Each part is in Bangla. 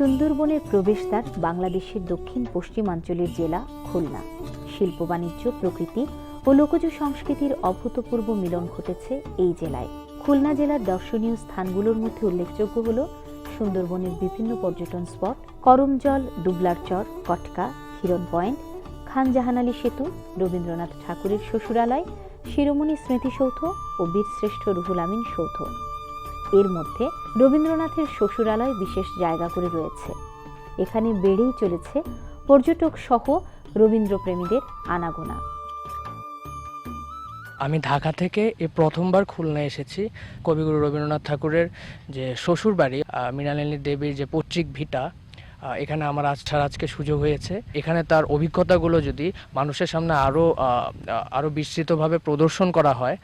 সুন্দরবনের প্রবেশদ্বার বাংলাদেশের দক্ষিণ পশ্চিমাঞ্চলের জেলা খুলনা। শিল্প বাণিজ্য, প্রকৃতি ও লোকজ সংস্কৃতির অভূতপূর্ব মিলন ঘটেছে এই জেলায়। খুলনা জেলার দর্শনীয় স্থানগুলোর মধ্যে উল্লেখযোগ্য হল সুন্দরবনের বিভিন্ন পর্যটন স্পট, করমজল, দুবলার চর, কটকা, হিরণ পয়েন্ট, খানজাহান আলী সেতু, রবীন্দ্রনাথ ঠাকুরের শ্বশুরালয়, শিরোমণি স্মৃতিসৌধ ও বীরশ্রেষ্ঠ রুহুল আমিন সৌধ। এর মধ্যে রবীন্দ্রনাথের শ্বশুরালয় বিশেষ জায়গা করে রয়েছে। এখানে বেড়েই চলেছে পর্যটক সহ রবীন্দ্রপ্রেমীদের আনাগোনা। আমি ঢাকা থেকে এই প্রথমবার খুলনা এসেছি। কবিগুরু রবীন্দ্রনাথ ঠাকুরের যে শ্বশুর বাড়ি মৃণালিনী দেবীর যে পৈতৃক ভিটা এখানে আমার ছাড়া আজকে সুযোগ হয়েছে। এখানে তার অভিজ্ঞতাগুলো যদি মানুষের সামনে আরও আরও বিস্তৃতভাবে প্রদর্শন করা হয়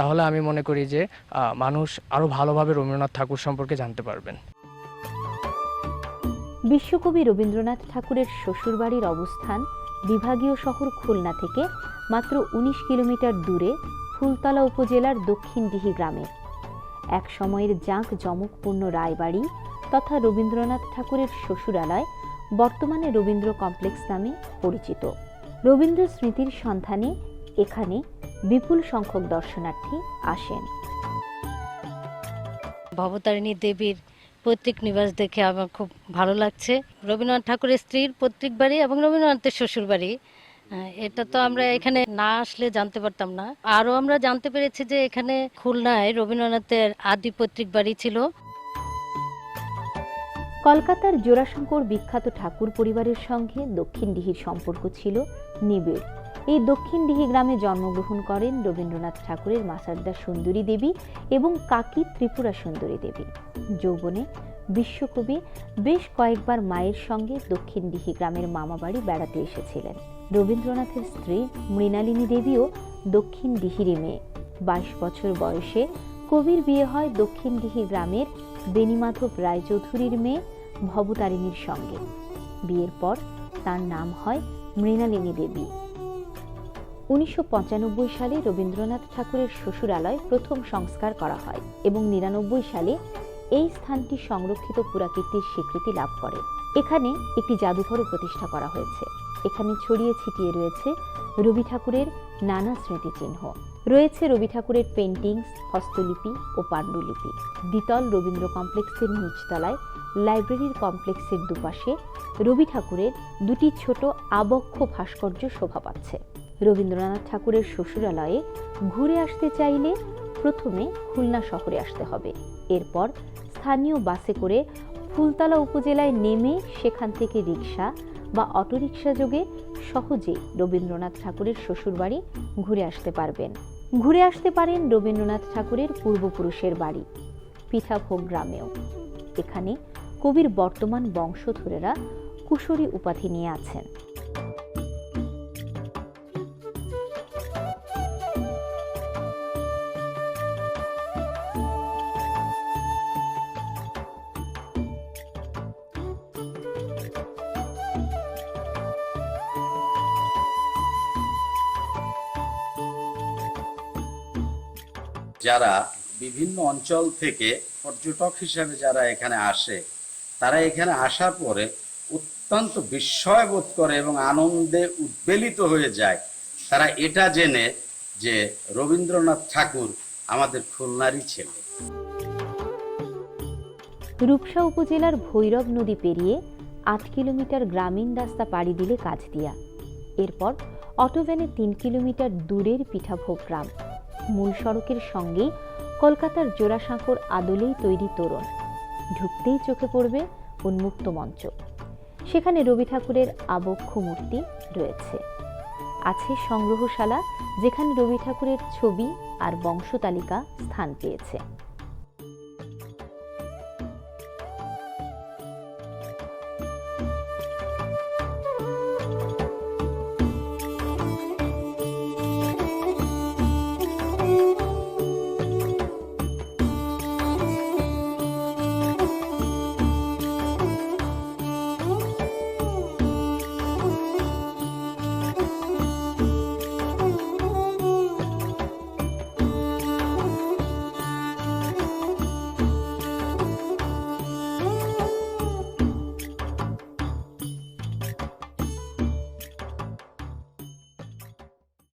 তাহলে আমি মনে করি যে মানুষ আরও ভালোভাবে রবীন্দ্রনাথ ঠাকুর সম্পর্কে জানতে পারবেন। বিশ্বকবি রবীন্দ্রনাথ ঠাকুরের শ্বশুরবাড়ির অবস্থান বিভাগীয় শহর খুলনা থেকে মাত্র ১৯ কিলোমিটার দূরে ফুলতলা উপজেলার দক্ষিণডিহি গ্রামে। এক সময়ের জাঁক জমকপূর্ণ রায়বাড়ি তথা রবীন্দ্রনাথ ঠাকুরের শ্বশুরালয় বর্তমানে রবীন্দ্র কমপ্লেক্স নামে পরিচিত। রবীন্দ্র স্মৃতির সন্ধানে এখানে বিপুল সংখ্যক দর্শনার্থী আসেন। ভবতারিণী দেবীর পৈতৃক নিবাস দেখে আমার খুব ভালো লাগছে। রবীন্দ্রনাথ ঠাকুরের স্ত্রীর পৈতৃক বাড়ি এবং রবীন্দ্রনাথের শ্বশুর বাড়ি। এটা তো আমরা এখানে না আসলে জানতে পারতাম না। আরও আমরা জানতে পেরেছি যে এখানে খুলনায় রবীন্দ্রনাথের আদি পৈতৃক বাড়ি ছিল। কলকাতার জোড়াশঙ্কর বিখ্যাত ঠাকুর পরিবারের সঙ্গে দক্ষিণডিহির সম্পর্ক ছিল নিবিড়। এই দক্ষিণডিহি গ্রামে জন্মগ্রহণ করেন রবীন্দ্রনাথ ঠাকুরের মাসারদা সুন্দরী দেবী এবং কাকি ত্রিপুরা সুন্দরী দেবী। যৌবনে বিশ্বকবি বেশ কয়েকবার মায়ের সঙ্গে দক্ষিণডিহি গ্রামের মামাবাড়ি বেড়াতে এসেছিলেন। রবীন্দ্রনাথের স্ত্রী মৃণালিনী দেবীও দক্ষিণ ডিহিরি মেয়ে। বাইশ বছর বয়সে কবির বিয়ে হয় দক্ষিণডিহি গ্রামের বেণীমাধব রায়চৌধুরীর মেয়ে ভবতারিণীর সঙ্গে। বিয়ের পর তার নাম হয় মৃণালিনী দেবী। উনিশশো পঁচানব্বই সালে রবীন্দ্রনাথ ঠাকুরের শ্বশুরালয় প্রথম সংস্কার করা হয় এবং নিরানব্বই সালে এই স্থানটি সংরক্ষিত পুরাকীর্তির স্বীকৃতি লাভ করে। এখানে একটি জাদুঘরও প্রতিষ্ঠা করা হয়েছে। এখানে ছড়িয়ে ছিটিয়ে রয়েছে রবি ঠাকুরের নানা স্মৃতিচিহ্ন। রয়েছে রবি ঠাকুরের পেন্টিংস হস্তলিপি ও পাণ্ডুলিপি। দ্বিতল রবীন্দ্র কমপ্লেক্সের নিচতলায় লাইব্রেরির কমপ্লেক্সের দুপাশে রবি ঠাকুরের দুটি ছোট আবক্ষ ভাস্কর্য শোভা পাচ্ছে। রবীন্দ্রনাথ ঠাকুরের শ্বশুরালয়ে ঘুরে আসতে চাইলে প্রথমে খুলনা শহরে আসতে হবে। এরপর স্থানীয় বাসে করে ফুলতলা উপজেলায় নেমে সেখান থেকে রিক্সা বা অটোরিকশা যোগে সহজে রবীন্দ্রনাথ ঠাকুরের শ্বশুরবাড়ি ঘুরে আসতে পারবেন। ঘুরে আসতে পারেন রবীন্দ্রনাথ ঠাকুরের পূর্বপুরুষের বাড়ি, পিঠাভোগ গ্রামেও। এখানে কবির বর্তমান বংশধরেরা কুশরী উপাধি নিয়ে আছেন। যারা বিভিন্ন অঞ্চল থেকে পর্যটক হিসেবে যারা এখানে আসে, তারা এখানে আসার পরে অত্যন্ত বিস্ময় বোধ করে এবং আনন্দে উদ্বেলিত হয়ে যায়। তারা এটা জেনে যে রবীন্দ্রনাথ ঠাকুর আমাদের খুলনারই ছেলে। রূপসা উপজেলার ভৈরব নদী পেরিয়ে আট কিলোমিটার গ্রামীণ রাস্তা পাড়ি দিলে কাজ দিয়া এরপর অটোভ্যানে তিন কিলোমিটার দূরের পিঠাভোগ গ্রাম। মূল সড়কের সঙ্গে কলকাতার জোড়াসাঁকোর আদলেই তৈরি তোরণ। ঢুকতেই চোখে পড়বে উন্মুক্ত মঞ্চ। সেখানে রবি ঠাকুরের আবক্ষ মূর্তি রয়েছে। আছে সংগ্রহশালা যেখানে রবি ঠাকুরের ছবি আর বংশতালিকা স্থান পেয়েছে।